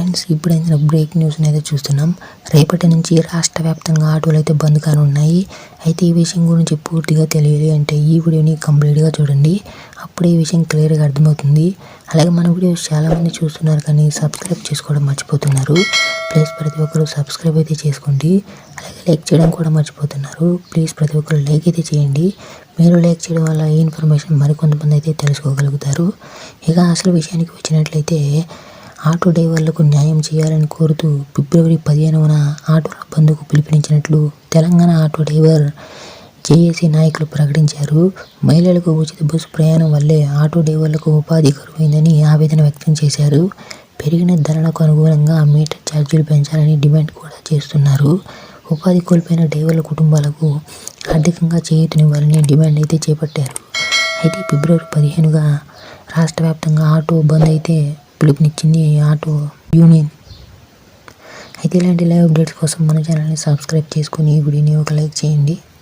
Friends ఇప్పుడైతే break news అయితే చూస్తున్నాం. రేపటి నుంచి రాష్ట్ర వ్యాప్తంగా ఆటోలు అయితే బంద్ కానున్నాయి అయితే ఈ విషయం గురించి పూర్తిగా తెలియాలి అంటే ఈ వీడియోని కంప్లీట్గా చూడండి. అప్పుడే ఈ విషయం క్లియర్గా అర్థమవుతుంది. అలాగే మన వీడియోస్ చాలామంది చూస్తున్నారు కానీ సబ్స్క్రైబ్ చేసుకోవడం మర్చిపోతున్నారు. ప్లీజ్ ప్రతి ఒక్కరు సబ్స్క్రైబ్ అయితే చేసుకోండి. అలాగే లైక్ చేయడం కూడా మర్చిపోతున్నారు. ప్లీజ్ ప్రతి ఒక్కరు లైక్ అయితే చేయండి. మీరు లైక్ చేయడం వల్ల ఈ ఇన్ఫర్మేషన్ మరికొంతమంది అయితే తెలుసుకోగలుగుతారు. ఇక అసలు విషయానికి వచ్చినట్లయితే ఆటో డ్రైవర్లకు న్యాయం చేయాలని కోరుతూ ఫిబ్రవరి పదిహేనున ఆటోల బంద్కు పిలుపునిచ్చినట్లు తెలంగాణ ఆటో డ్రైవర్ జేఏసీ నాయకులు ప్రకటించారు. మహిళలకు ఉచిత బస్సు ప్రయాణం వల్లే ఆటో డ్రైవర్లకు ఉపాధి కరువైందని ఆవేదన వ్యక్తం చేశారు. పెరిగిన ధరలకు అనుగుణంగా మీటర్ ఛార్జీలు పెంచాలని డిమాండ్ కూడా చేస్తున్నారు. ఉపాధి కోల్పోయిన డ్రైవర్ల కుటుంబాలకు ఆర్థికంగా చేయూతనివ్వాలని డిమాండ్ అయితే చేపట్టారు. అయితే ఫిబ్రవరి పదిహేనుగా రాష్ట్ర వ్యాప్తంగా ఆటో బంద్ అయితే పిలుపునిచ్చింది ఆటో యూనియన్. అయితే ఇలాంటి లైవ్ అప్డేట్స్ కోసం మన ఛానల్ని సబ్స్క్రైబ్ చేసుకొని ఈ వీడియోని ఒక లైక్ చేయండి.